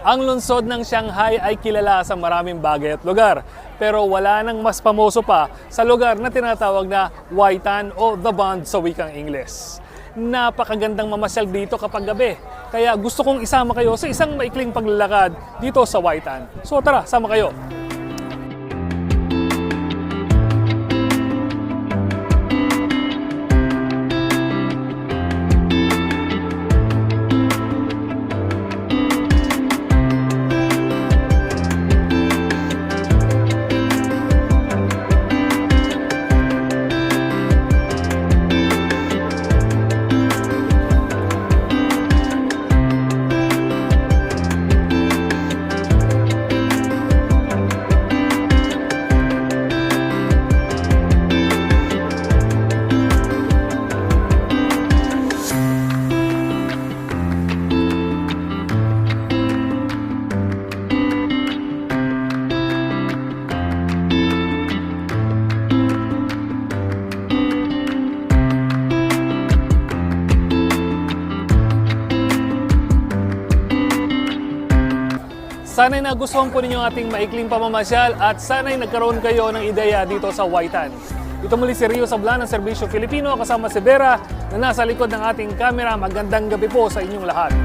Ang lungsod ng Shanghai ay kilala sa maraming bagay at lugar. Pero wala nang mas pamoso pa sa lugar na tinatawag na Waitan o The Bond sa wikang Ingles. Napakagandang mamasyal dito kapag gabi. Kaya gusto kong isama kayo sa isang maikling paglalakad dito sa Waitan. So tara, sama kayo. Sana'y nagustuhan po ninyo ating maikling pamamasyal at sana'y nagkaroon kayo ng ideya dito sa Waitan. Ito muli si Rio Sablan ng Serbisyo Filipino kasama si Vera na nasa likod ng ating kamera. Magandang gabi po sa inyong lahat.